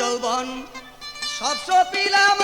যৌবন সব সপিলাম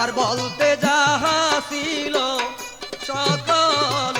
আর বলতে যাহা ছিল সকল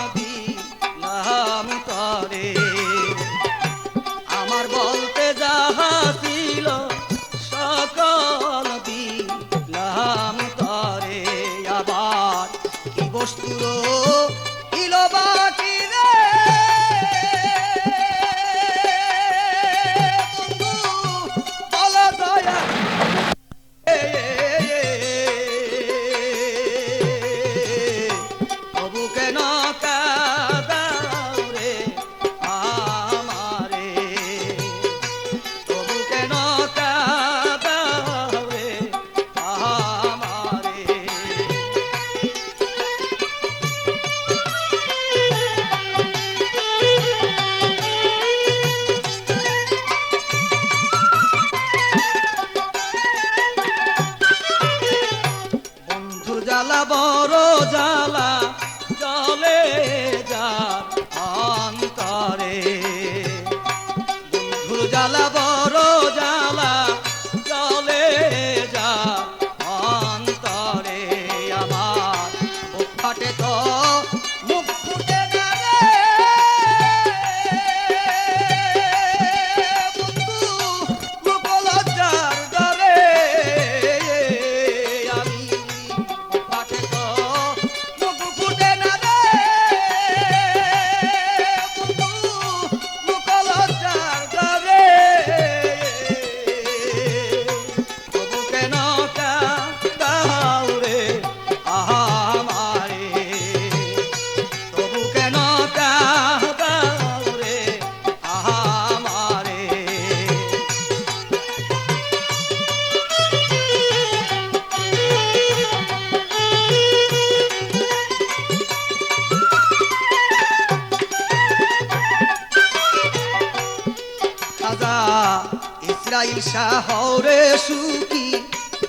রাইসা হরে সুখী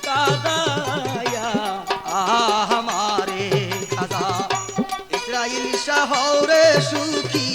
কাদায়া আমারে খাজা ইসরাইল শাহ রে সুখী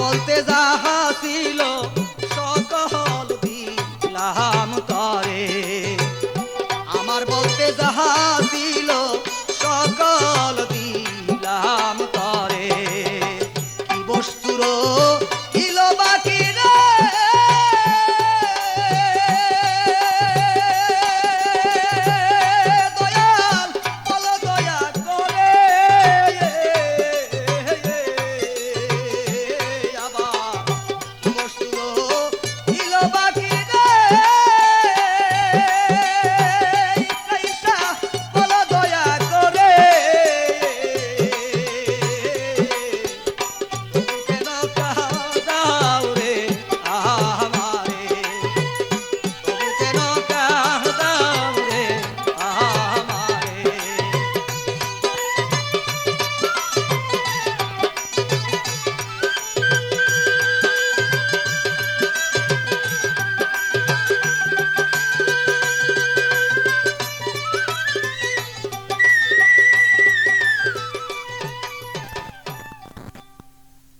বলতে যাহা